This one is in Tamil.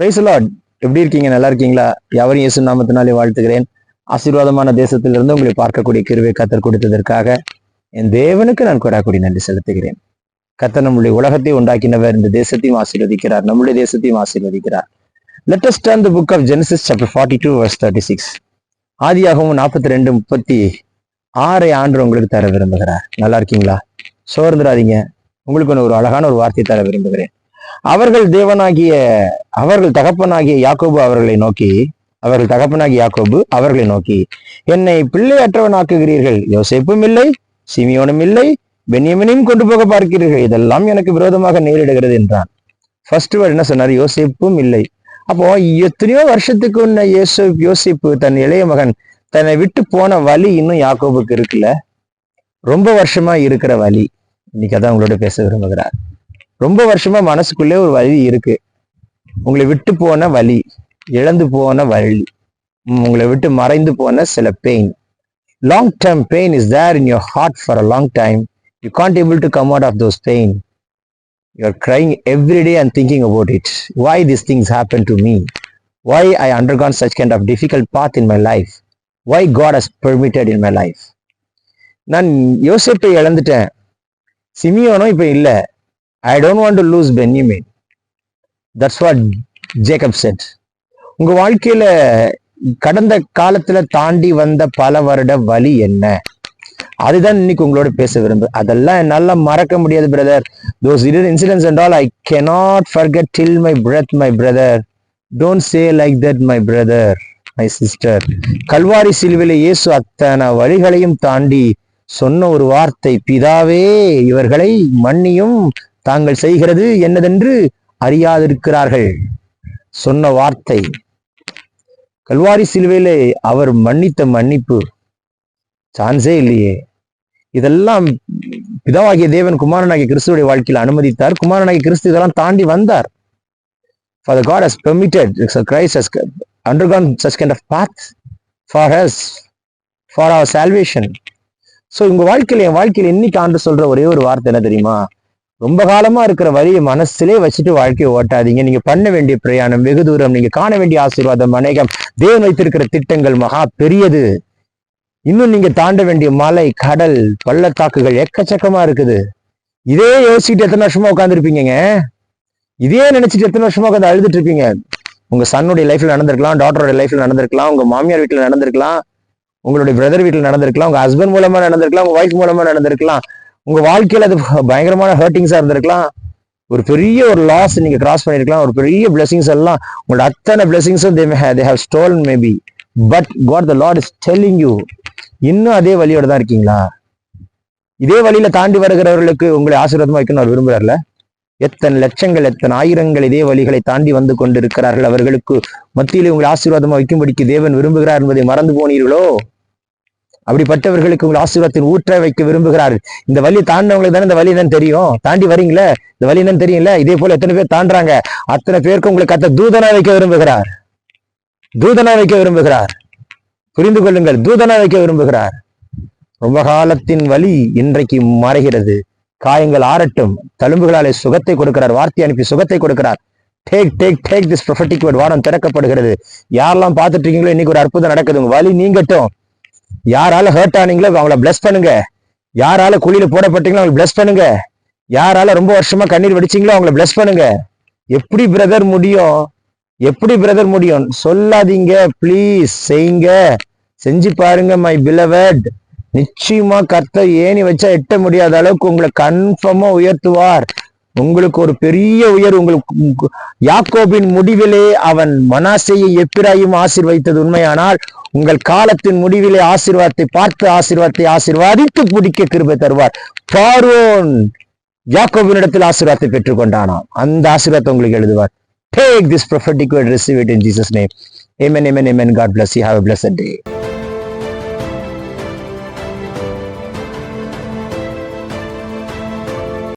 பிரைஸ் லார்ட் எப்படி இருக்கீங்க? நல்லா இருக்கீங்களா? எவரும் இயேசு நாமத்தினாலே வாழ்த்துகிறேன். ஆசீர்வாதமான தேசத்திலிருந்து உங்களை பார்க்கக்கூடிய கிருவை கத்தர் கொடுத்ததற்காக என் தேவனுக்கு நான் கொடாக்குடி நன்றி செலுத்துகிறேன். கத்தர் நம்முடைய உலகத்தை உண்டாக்கினவர் இந்த தேசத்தையும் ஆசீர்வதிக்கிறார். நம்முடைய தேசத்தையும் ஆசீர்வதிக்கிறார். Let us turn the book of Genesis chapter forty two verse thirty six ஆதியாகவும் நாற்பத்தி ரெண்டு முப்பத்தி ஆறை ஆண்டு உங்களுக்கு தர விரும்புகிறார். நல்லா இருக்கீங்களா? சோர்ந்துடாதீங்க. உங்களுக்கு ஒரு அழகான ஒரு வார்த்தை தர விரும்புகிறேன். அவர்கள் தேவனாகிய அவர்கள் தகப்பனாகிய யாக்கோபு அவர்களை நோக்கி அவர்கள் தகப்பனாகிய யாக்கோபு அவர்களை நோக்கி என்னை பிள்ளையற்றவனாக்குகிறீர்கள். யோசேப்பும் இல்லை சிமியோனும் இல்லை பென்யமினையும் கொண்டு போக பார்க்கிறீர்கள். இதெல்லாம் எனக்கு விரோதமாக நேரிடுகிறது என்றான். ஃபர்ஸ்ட் வேர்ட் என்ன சொன்னார்? யோசேப்பும் இல்லை. அப்போ எத்தனையோ வருஷத்துக்கு முன்ன யோசி யோசிப்பு தன் இளைய மகன் தன்னை விட்டு போன வழி இன்னும் யாக்கோபுக்கு இருக்குல்ல ரொம்ப வருஷமா இருக்கிற வழி இன்னைக்கு அதான் உங்களோட பேச விரும்புகிறார். ரொம்ப வருஷமா மனசுக்குள்ளே ஒரு வழி இருக்கு. உங்களை விட்டு போன வழி இழந்து போன வழி உங்களை விட்டு மறைந்து போன சில pain long term pain is there in your heart for a long time you can't able to come out of those pain you are crying and thinking and thinking about this things these things me to I why i undergone such kind of difficult path in my life? Why god has permitted in my நான் யோசிப்பை இழந்துட்டேன். சிமியோனும் இப்போ இல்லை. I don't want to lose Benjamin that's what Jacob said உங்க வாழ்க்கையில கடந்த காலத்துல தாண்டி வந்த பல வருட வழி என்ன? அதுதான் இன்னைக்கு உங்களோட பேச விரும்பு அதெல்லாம் என்னால மறக்க முடியாது brother those incidents and all I cannot forget till my breath my brother don't say like that my brother my sister Calvary சிலுவில இயேசு அத்தனை வழிகளையும் தாண்டி சொன்ன ஒரு வார்த்தை பிதாவே இவர்களை மன்னியும் தாங்கள் செய்கிறது என்னதென்று அறியாதிருக்கிறார்கள். சொன்ன வார்த்தை. கல்வாரி சிலுவையிலே அவர் மன்னித்த மன்னிப்பு. சான்ஸே இல்லையே. இதெல்லாம் பிதாவாகிய தேவன் குமாரனாகிய கிறிஸ்துவுடைய வாழ்க்கையில் அனுமதித்தார். குமாரனாகிய கிறிஸ்து இதெல்லாம் தாண்டி வந்தார். For God has permitted, so Christ has undergone such kind of path for us, for our so உங்க வாழ்க்கையில என் வாழ்க்கையில் இன்னைக்கு ஆண்டு சொல்ற ஒரே ஒரு வார்த்தை என்ன தெரியுமா? ரொம்ப காலமா இருக்கிற வழியை மனசுலே வச்சுட்டு வாழ்க்கையை ஓட்டாதீங்க. நீங்க பண்ண வேண்டிய பிரயாணம் வெகு தூரம். நீங்க காண வேண்டிய ஆசீர்வாதம் அநேகம் தேவன் வைத்திருக்கிற திட்டங்கள் மகா பெரியது. இன்னும் நீங்க தாண்ட வேண்டிய மலை கடல் பள்ளத்தாக்குகள் எக்கச்சக்கமா இருக்குது. இதே யோசிச்சுட்டு எத்தனை வருஷமா உட்காந்துருப்பீங்க இதே நினைச்சிட்டு எத்தனை வருஷமா உட்காந்து அழுதுட்டு இருப்பீங்க உங்க சன்னுடைய லைஃப்ல நடந்திருக்கலாம் டாட்டரோட லைஃப்ல நடந்திருக்கலாம் உங்க மாமியார் வீட்டுல நடந்திருக்கலாம் உங்களுடைய பிரதர் வீட்டுல நடந்திருக்கலாம் உங்க ஹஸ்பண்ட் மூலமா நடந்திருக்கலாம் உங்க ஒய்ஃப் மூலமா நடந்திருக்கலாம். உங்க வாழ்க்கையில அது பயங்கரமான ஹர்ட்டிங்ஸா இருந்திருக்கலாம். ஒரு பெரிய ஒரு லாஸ் நீங்க கிராஸ் பண்ணிருக்கலாம். ஒரு பெரிய பிளெஸிங்ஸ் எல்லாம் உங்களோட அத்தனை பிளெஸிங்ஸும் they they have stolen maybe but God the Lord is telling you இன்னும் அதே வழியோட தான் இருக்கீங்களா? இதே வழியில தாண்டி வருகிறவர்களுக்கு உங்களை ஆசீர்வாதமா வைக்கணும் அவர் விரும்புறாருல? எத்தனை லட்சங்கள் எத்தனை ஆயிரங்கள் இதே வழிகளை தாண்டி வந்து கொண்டிருக்கிறார்கள் அவர்களுக்கு மத்தியிலே உங்களை ஆசீர்வாதமா வைக்கும்படிக்கு தேவன் விரும்புகிறார் என்பதை மறந்து போனீர்களோ? அப்படிப்பட்டவர்களுக்கு உங்கள் ஆசீர்வாதத்தின் ஊற்ற வைக்க விரும்புகிறார். இந்த வழி தாண்டவங்களுக்கு தானே இந்த வழி என்னன்னு தெரியும். தாண்டி வரீங்களே? இந்த வழி என்னன்னு தெரியல? இதே போல எத்தனை பேர் தாண்டுறாங்க. அத்தனை பேருக்கு உங்களுக்கு கத்த தூதனா வைக்க விரும்புகிறார். தூதனா வைக்க விரும்புகிறார். புரிந்து கொள்ளுங்கள். தூதனா வைக்க விரும்புகிறார். ரொம்ப காலத்தின் வழி இன்றைக்கு மறைகிறது. காயங்கள் ஆறட்டும். தழும்புகளாலே சுகத்தை கொடுக்கிறார். வார்த்தை அனுப்பி சுகத்தை கொடுக்கிறார். Take take take this prophetic word வாரம் திறக்கப்படுகிறது. யாரெல்லாம் பார்த்துட்டு இருக்கீங்களோ இன்னைக்கு ஒரு அற்புதம் நடக்குது. உங்க வழி நீங்கட்டும். யாரால ஹர்ட் ஆனீங்களோ அவங்கள பிளஸ் பண்ணுங்க. யாரால குழியில போடப்பட்டீங்களோ அவங்களை பிளஸ் பண்ணுங்க. யாரால ரொம்ப வருஷமா கண்ணீர் வடிச்சீங்களோ அவங்கள பிளஸ் பண்ணுங்க. எப்படி பிரதர் முடியும்? எப்படி பிரதர் முடியும்? சொல்லாதீங்க ப்ளீஸ் செய்யுங்க செஞ்சு பாருங்க மை பிலவட் நிச்சயமா கர்த்தர் ஏணி வச்சா எட்ட முடியாத அளவுக்கு உங்களை கன்ஃபார்மா உயர்த்துவார். உங்களுக்கு ஒரு பெரிய உயர் உங்களுக்கு யாக்கோபின் முடிவிலே அவன் மனாசையை எப்பிராயும் ஆசீர்வதித்தது உண்மையானால் உங்கள் காலத்தின் முடிவிலே ஆசிர்வாதத்தை பார்த்து ஆசிர்வாதத்தை ஆசீர்வாதித்து பிடிக்க கிருபை தருவார் பார்வோன் யாக்கோபினிடத்தில் ஆசீர்வாதத்தை பெற்றுக்கொண்டானாம் அந்த ஆசீர்வாதத்தை உங்களுக்கு எழுதுவார் Take this prophetic word, receive it in Jesus' name. Amen, amen, amen. God bless you. Have a blessed day.